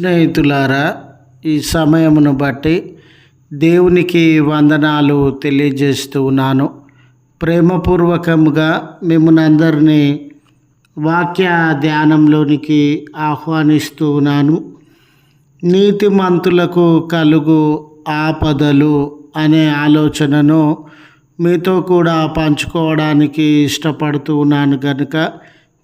స్నేహితులారా ఈ సమయమును బట్టి దేవునికి వందనాలు తెలియజేస్తూ ఉన్నాను. ప్రేమపూర్వకంగా మిమ్మల్ని అందరినీ వాక్య ధ్యానంలోనికి ఆహ్వానిస్తూ ఉన్నాను. నీతిమంతులకు కలుగు ఆపదలు అనే ఆలోచనను మీతో కూడా పంచుకోవడానికి ఇష్టపడుతూ ఉన్నాను కనుక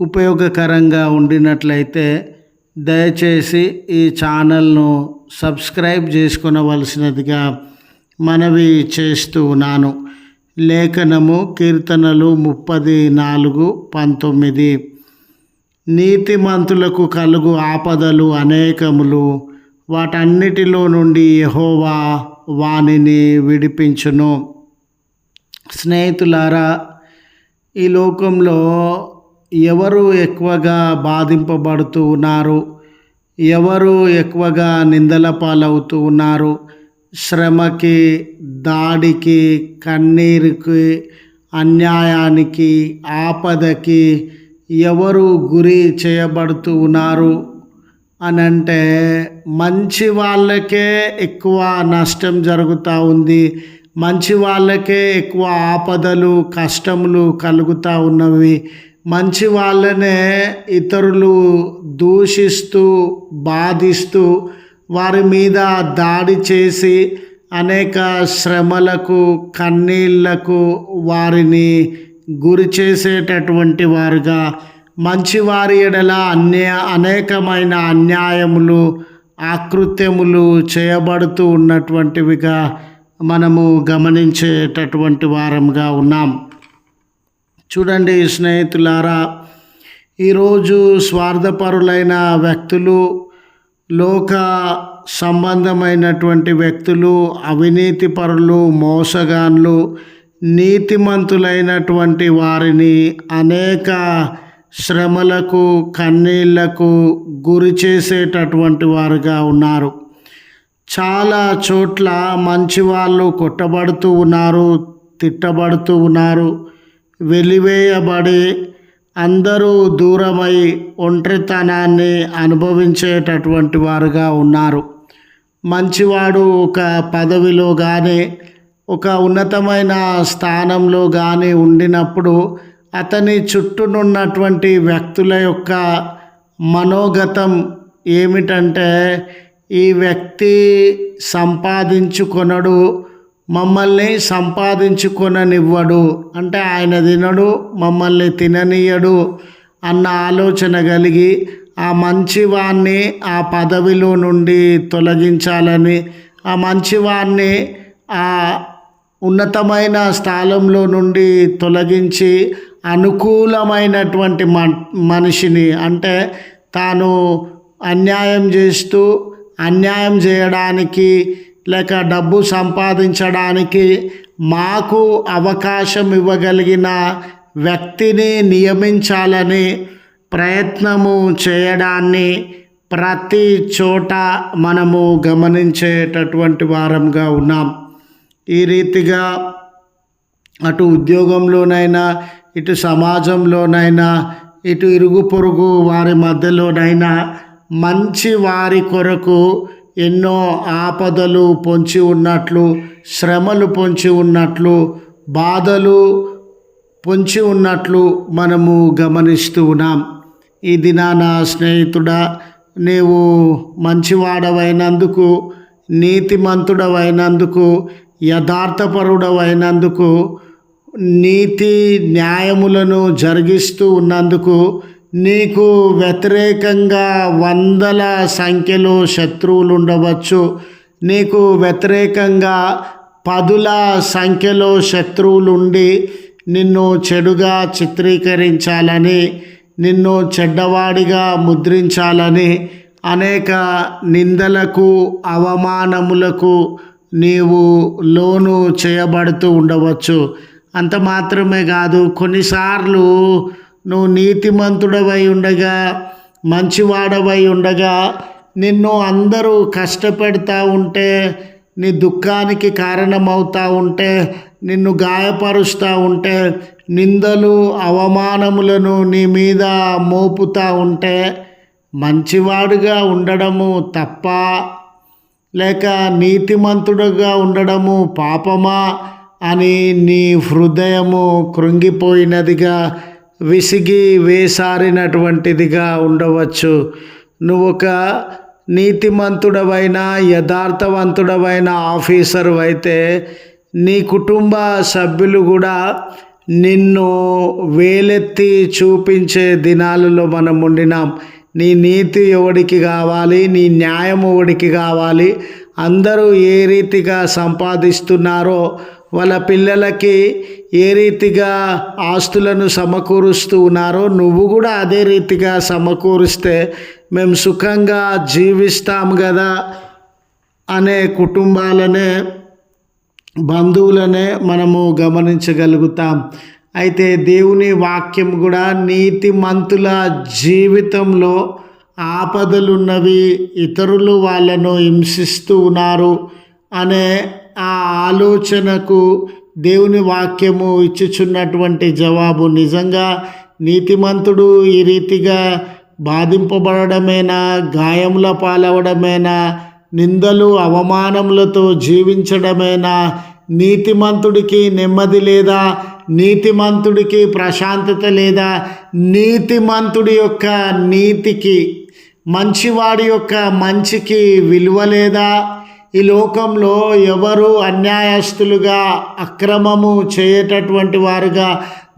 ఉపయోగకరంగా ఉండినట్లయితే దయచేసి ఈ ఛానల్ను సబ్స్క్రైబ్ చేసుకునవలసినదిగా మనవి చేస్తూ ఉన్నాను. లేఖనము కీర్తనలు ముప్పది నాలుగు పంతొమ్మిది. నీతిమంతులకు కలుగు ఆపదలు అనేకములు. వాటన్నిటిలో నుండి యహోవా వానిని విడిపించును. స్నేహితులారా ఈ లోకంలో ఎవరు ఎక్కువగా బాధింపబడుతూ ఉన్నారు? ఎవరు ఎక్కువగా నిందల పాలవుతూ ఉన్నారు? శ్రమకి దాడికి కన్నీరుకి అన్యాయానికి ఆపదకి ఎవరు గురి చేయబడుతూ ఉన్నారు? అని అంటే మంచి వాళ్ళకే ఎక్కువ నష్టం జరుగుతూ ఉంది. మంచి వాళ్ళకే ఎక్కువ ఆపదలు కష్టములు కలుగుతూ ఉన్నవి. మంచి వాళ్ళనే ఇతరులు దూషిస్తూ బాధిస్తూ వారి మీద దాడి చేసి అనేక శ్రమలకు కన్నీళ్ళకు వారిని గురి చేసేటటువంటి వారుగా మంచివారి ఎడల అన్య అనేకమైన అన్యాయములు ఆకృత్యములు చేయబడుతూ ఉన్నటువంటివిగా మనము గమనించేటటువంటి వారంగా ఉన్నాం. చూడండి స్నేహితులారా ఈరోజు స్వార్థపరులైన వ్యక్తులు లోక సంబంధమైనటువంటి వ్యక్తులు అవినీతి పరులు మోసగాన్లు నీతిమంతులైనటువంటి వారిని అనేక శ్రమలకు కన్నీళ్ళకు గురి చేసేటటువంటి వారుగా ఉన్నారు. చాలా చోట్ల మంచి వాళ్ళు కొట్టబడుతూ ఉన్నారు తిట్టబడుతూ ఉన్నారు. వెలివేయబడి అందరూ దూరమై ఒంటరితనాన్ని అనుభవించేటటువంటి వారుగా ఉన్నారు. మంచివాడు ఒక పదవిలో కానీ ఒక ఉన్నతమైన స్థానంలో కానీ ఉండినప్పుడు అతని చుట్టూనున్నటువంటి వ్యక్తుల యొక్క మనోగతం ఏమిటంటే ఈ వ్యక్తి సంపాదించుకొనడు మమ్మల్ని సంపాదించుకొననివ్వడు. అంటే ఆయన తినడు మమ్మల్ని తిననీయడు అన్న ఆలోచన కలిగి ఆ మంచివాన్ని ఆ పదవిలో నుండి తొలగించాలని ఆ మంచివాన్ని ఆ ఉన్నతమైన స్థానంలో నుండి తొలగించి అనుకూలమైనటువంటి మనిషిని అంటే తాను అన్యాయం చేస్తూ అన్యాయం చేయడానికి లేక డబ్బు సంపాదించడానికి మాకు అవకాశం ఇవ్వగలిగిన వ్యక్తిని నియమించాలని ప్రయత్నము చేయడాన్ని ప్రతి చోట మనము గమనించేటటువంటి వారంగా ఉన్నాం. ఈ రీతిగా అటు ఉద్యోగంలోనైనా ఇటు సమాజంలోనైనా ఇటు ఇరుగు పొరుగు వారి మధ్యలోనైనా మంచి వారి కొరకు ఎన్నో ఆపదలు పొంచి ఉన్నట్లు శ్రమలు పొంచి ఉన్నట్లు బాధలు పొంచి ఉన్నట్లు మనము గమనిస్తూ ఉన్నాం. ఈ దినాన స్నేహితుడా నీవు మంచివాడవైనందుకు నీతిమంతుడవైనందుకు యథార్థపరుడవైనందుకు నీతి న్యాయములను జరిగిస్తూ ఉన్నందుకు నీకు వ్యతిరేకంగా వందల సంఖ్యలో శత్రువులు ఉండవచ్చు నీకు వ్యతిరేకంగా పదుల సంఖ్యలో శత్రువులు ఉండి నిన్ను చెడుగా చిత్రీకరించాలని నిన్ను చెడ్డవాడిగా ముద్రించాలని అనేక నిందలకు అవమానములకు నీవు లోను చేయబడుతూ ఉండవచ్చు. అంత మాత్రమే కాదు కొన్నిసార్లు నువ్వు నీతిమంతుడవై ఉండగా మంచివాడవై ఉండగా నిన్ను అందరూ కష్టపెడతా ఉంటే నీ దుఃఖానికి కారణమవుతా ఉంటే నిన్ను గాయపరుస్తూ ఉంటే నిందలు అవమానములను నీ మీద మోపుతా ఉంటే మంచివాడుగా ఉండడము తప్ప లేక నీతిమంతుడుగా ఉండడము పాపమా అని నీ హృదయము కృంగిపోయినదిగా విసిగి వేసారినటువంటిదిగా ఉండవచ్చు. నువ్వు ఒక నీతిమంతుడవైన యథార్థవంతుడవైన ఆఫీసర్ అయితే నీ కుటుంబ సభ్యులు కూడా నిన్ను వేలెత్తి చూపించే దినాలలో మనం ఉండినాం. నీ నీతి ఎవడికి కావాలి? నీ న్యాయం ఎవడికి కావాలి? అందరూ ఏ రీతిగా సంపాదిస్తున్నారో వాళ్ళ పిల్లలకి ఏ రీతిగా ఆస్తులను సమకూరుస్తూ ఉన్నారో నువ్వు కూడా అదే రీతిగా సమకూరిస్తే మేము సుఖంగా జీవిస్తాం కదా అనే కుటుంబాలనే బంధువులనే మనము గమనించగలుగుతాం. అయితే దేవుని వాక్యం కూడా నీతిమంతుల జీవితంలో ఆపదలున్నవి ఇతరులు వాళ్ళను హింసిస్తూ ఉన్నారు అనే ఆ ఆలోచనకు దేవుని వాక్యము ఇచ్చుచున్నటువంటి జవాబు నిజంగా నీతిమంతుడు ఈ రీతిగా బాధింపబడమేనా గాయముల పాలవడమేనా నిందలు అవమానములతో జీవించడమేనా నీతిమంతుడికి నెమ్మది లేదా నీతిమంతుడికి ప్రశాంతత లేదా నీతిమంతుడి యొక్క నీతికి మంచివాడి యొక్క మంచికి విలువ లేదా? ఈ లోకంలో ఎవరు అన్యాయస్తులుగా అక్రమము చేయటటువంటి వారుగా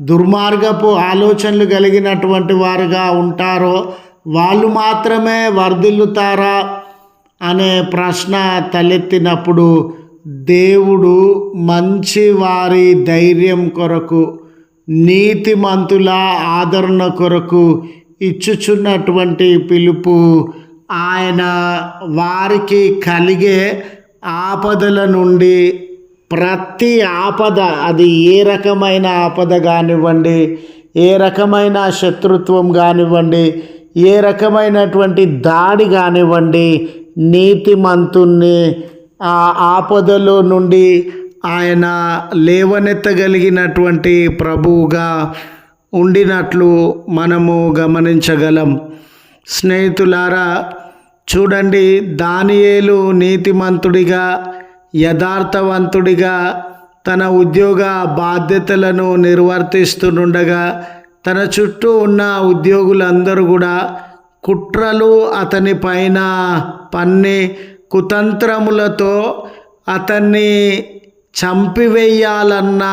దుర్మార్గపు ఆలోచనలు కలిగినటువంటి వారుగా ఉంటారో వాళ్ళు మాత్రమే వర్ధిల్లుతారా అనే ప్రశ్న తలెత్తినప్పుడు దేవుడు మంచి వారి ధైర్యం కొరకు నీతిమంతుల ఆదరణ కొరకు ఇచ్చుచున్నటువంటి పిలుపు ఆయన వారికి కలిగే ఆపదల నుండి ప్రతి ఆపద అది ఏ రకమైన ఆపద కానివ్వండి ఏ రకమైన శత్రుత్వం కానివ్వండి ఏ రకమైనటువంటి దాడి కానివ్వండి నీతిమంతుణ్ణి ఆ ఆపదలో నుండి ఆయన లేవనెత్తగలిగినటువంటి ప్రభువుగా ఉండినట్లు మనము గమనించగలం. స్నేహితులారా చూడండి దానియేలు నీతిమంతుడిగా యథార్థవంతుడిగా తన ఉద్యోగ బాధ్యతలను నిర్వర్తిస్తుండగా తన చుట్టూ ఉన్న ఉద్యోగులందరూ కూడా కుట్రలు అతని పైన పన్ని కుతంత్రములతో అతన్ని చంపివేయాలన్న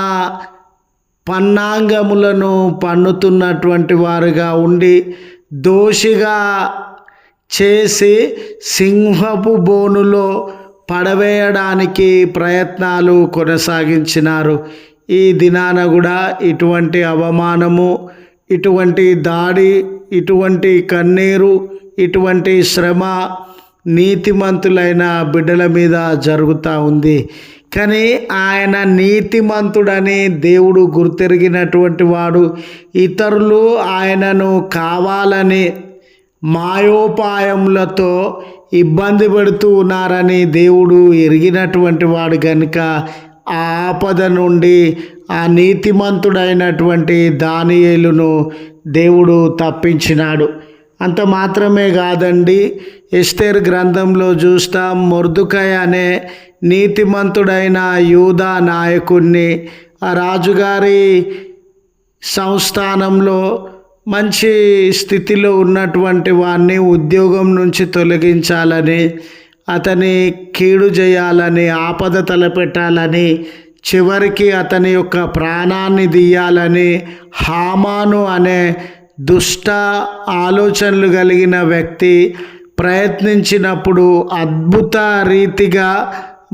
పన్నాంగములను పన్నుతున్నటువంటి వారుగా ఉండి దోషిగా చేసి సింహపు బోనులో పడవేయడానికి ప్రయత్నాలు కొనసాగించినారు. ఈ దినాన కూడా ఇటువంటి అవమానము ఇటువంటి దాడి ఇటువంటి కన్నీరు ఇటువంటి శ్రమ నీతిమంతులైన బిడ్డల మీద జరుగుతూ ఉంది. కానీ ఆయన నీతిమంతుడని దేవుడు గుర్తెరిగినటువంటి వాడు ఇతరులు ఆయనను కావాలని మాయోపాయములతో ఇబ్బంది పెడుతూ ఉన్నారని దేవుడు ఎరిగినటువంటి వాడు కనుక ఆ ఆపద నుండి ఆ నీతిమంతుడైనటువంటి దానియేలును దేవుడు తప్పించినాడు. అంత మాత్రమే కాదండి. ఎస్తేర్ గ్రంథంలో చూస్తాం మొర్దుకయ అనే నీతిమంతుడైన యూదా నాయకుణ్ణి. ఆ రాజుగారి సంస్థానంలో మంచి స్థితిలో ఉన్నటువంటి వాడిని ఉద్యోగం నుంచి తొలగించాలని అతని కీడు చేయాలని ఆపద తలపెట్టాలని చివరికి అతని యొక్క ప్రాణాన్ని తీయాలని హామాను అనే దుష్ట ఆలోచనలు కలిగిన వ్యక్తి ప్రయత్నించినప్పుడు అద్భుత రీతిగా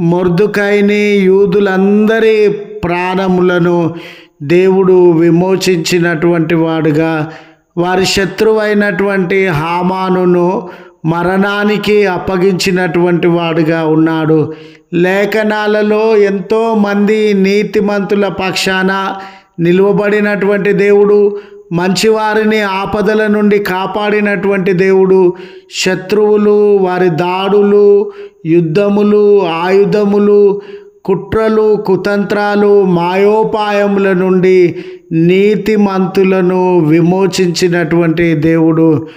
మొర్దుకైని యూదులందరి ప్రాణములను దేవుడు విమోచించినటువంటి వాడుగా వారి శత్రువైనటువంటి హామానును మరణానికి అప్పగించినటువంటి వాడుగా ఉన్నాడు. లేఖనాలలో ఎంతో మంది నీతిమంతుల పక్షాన నిలువబడినటువంటి దేవుడు మంచివారిని ఆపదల నుండి కాపాడినటువంటి దేవుడు శత్రువులు వారి దాడులు యుద్ధములు ఆయుధములు కుట్రలు కుతంత్రాలు మాయోపాయముల నుండి నీతిమంతులను విమోచించినటువంటి దేవుడు.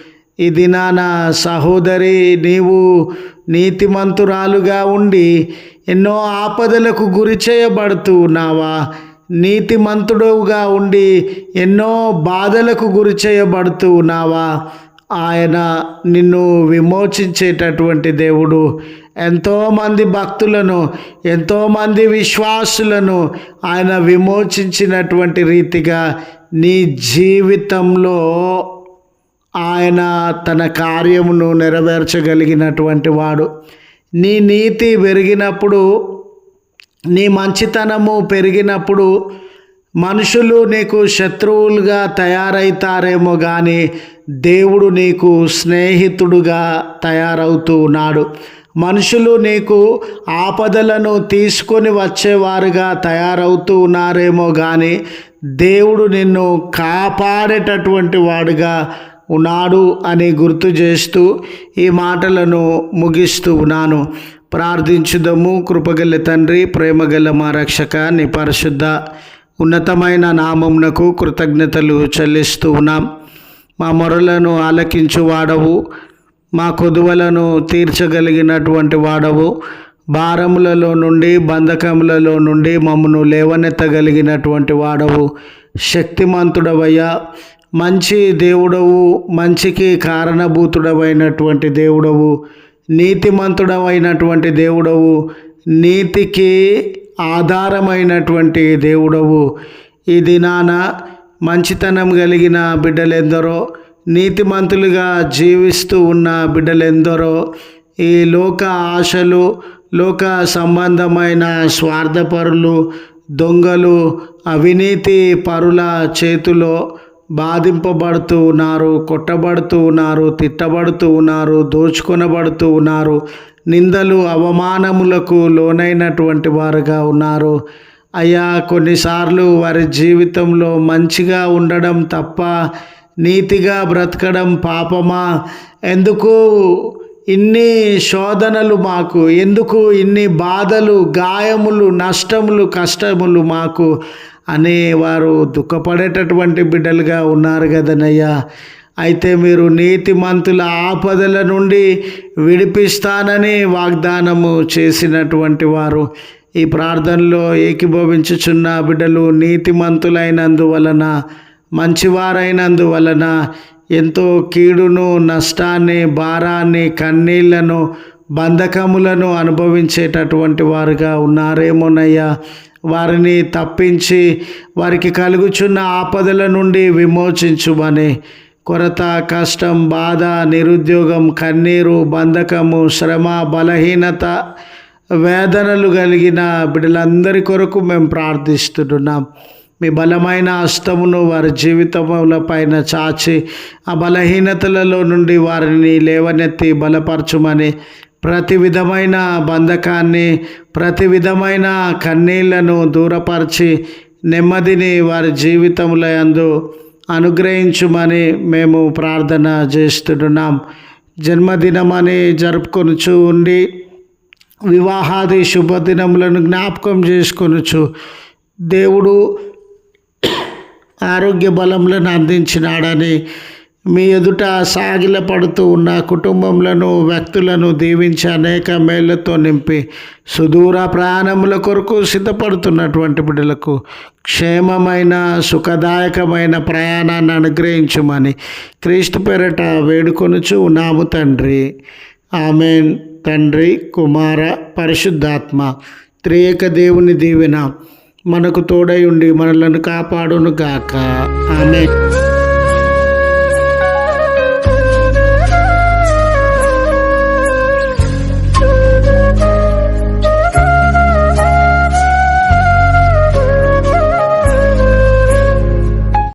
ఈ దినాన సహోదరి నీవు నీతిమంతురాలుగా ఉండి ఎన్నో ఆపదలకు గురి చేయబడుతూ ఉన్నావా? నీతిమంతుడుగా ఉండి ఎన్నో బాధలకు గురి చేయబడుతూ ఉన్నావా? ఆయన నిన్ను విమోచించేటటువంటి దేవుడు. ఎంతోమంది భక్తులను ఎంతోమంది విశ్వాసులను ఆయన విమోచించినటువంటి రీతిగా నీ జీవితంలో ఆయన తన కార్యమును నెరవేర్చగలిగినటువంటి వాడు. నీ నీతి పెరిగినప్పుడు నీ మంచితనము పెరిగినప్పుడు మనుషులు నీకు శత్రువులుగా తయారవుతారేమో కానీ దేవుడు నీకు స్నేహితుడుగా తయారవుతూ ఉన్నాడు. మనుషులు నీకు ఆపదలను తీసుకొని వచ్చేవారుగా తయారవుతూ ఉన్నారేమో కానీ దేవుడు నిన్ను కాపాడేటటువంటి వాడుగా ఉన్నాడు అని గుర్తు చేస్తూ ఈ మాటలను ముగిస్తూ ఉన్నాను. ప్రార్థించుదము. కృపగల తండ్రి ప్రేమగల మా రక్షక నీ పరిశుద్ధ ఉన్నతమైన నామమునకు కృతజ్ఞతలు చెల్లిస్తూ ఉన్నాం. మా మొరలను ఆలకించు వాడవు మా కొదువలను తీర్చగలిగినటువంటి వాడవు. భారములలో నుండి బంధకములలో నుండి మమ్మను లేవనెత్తగలిగినటువంటి వాడవు. శక్తిమంతుడవయ్యా మంచి దేవుడవు మంచికి కారణభూతుడవైనటువంటి దేవుడవు. నీతిమంతుడవైనటువంటి దేవుడవు నీతికి ఆధారమైనటువంటి దేవుడవు. ఈ దినాన మంచితనం కలిగిన బిడ్డలెందరో నీతిమంతులుగా జీవిస్తూ ఉన్న బిడ్డలెందరో ఈ లోక ఆశలు లోక సంబంధమైన స్వార్థపరులు దొంగలు అవినీతి పరుల చేతిలో బాధింపబడుతూ ఉన్నారు కొట్టబడుతూ ఉన్నారు తిట్టబడుతూ ఉన్నారు దోచుకొనబడుతూ ఉన్నారు నిందలు అవమానములకు లోనైనటువంటి వారుగా ఉన్నారు. అయ్యా కొన్నిసార్లు వారి జీవితంలో మంచిగా ఉండడం తప్ప నీతిగా బ్రతకడం పాపమా? ఎందుకు ఇన్ని శోధనలు మాకు? ఎందుకు ఇన్ని బాధలు గాయములు నష్టములు కష్టములు మాకు? అనే వారు దుఃఖపడేటటువంటి బిడ్డలుగా ఉన్నారు కదనయ్యా. అయితే మీరు నీతిమంతుల ఆపదల నుండి విడిపిస్తానని వాగ్దానము చేసినటువంటి వారు ఈ ప్రార్థనలో ఏకీభవించుచున్న బిడ్డలు నీతిమంతులైనందువలన మంచివారైనందువలన ఎంతో కీడును నష్టాన్ని భారాన్ని కన్నీళ్ళను బంధకములను అనుభవించేటటువంటి వారుగా ఉన్నారేమోనయ్యా. వారిని తప్పించి వారికి కలుగుచున్న ఆపదల నుండి విమోచించుమని. కొరత కష్టం బాధ నిరుద్యోగం కన్నీరు బంధకము శ్రమ బలహీనత వేదనలు కలిగిన బిడ్డలందరి కొరకు మేము ప్రార్థిస్తున్నాం. మీ బలమైన అస్తమును వారి జీవితముల పైన చాచి ఆ బలహీనతలలో నుండి వారిని లేవనెత్తి బలపరచుమని ప్రతి విధమైన బంధకాన్ని ప్రతి విధమైన కన్నీళ్ళను దూరపరిచి నెమ్మదిని వారి జీవితంలో అందు అనుగ్రహించుమని మేము ప్రార్థన చేస్తున్నాం. జన్మదినమని జరుపుకొనుచు ఉండి వివాహాది శుభదినములను జ్ఞాపకం చేసుకొనుచు దేవుడు ఆరోగ్య బలములను అందించినాడని మీ ఎదుట సాగిల పడుతూ ఉన్న కుటుంబములను వ్యక్తులను దీవించి అనేక మేళ్ళతో నింపి సుదూర ప్రయాణముల కొరకు సిద్ధపడుతున్నటువంటి బిడ్డలకు క్షేమమైన సుఖదాయకమైన ప్రయాణాన్ని అనుగ్రహించమని క్రీస్తు పేరట వేడుకొనుచు ఉన్నాము తండ్రి. ఆమెన్. తండ్రి కుమార పరిశుద్ధాత్మ త్రియక దేవుని దీవెన. మనకు తోడై ఉండి మనలను కాపాడును గాక. ఆమె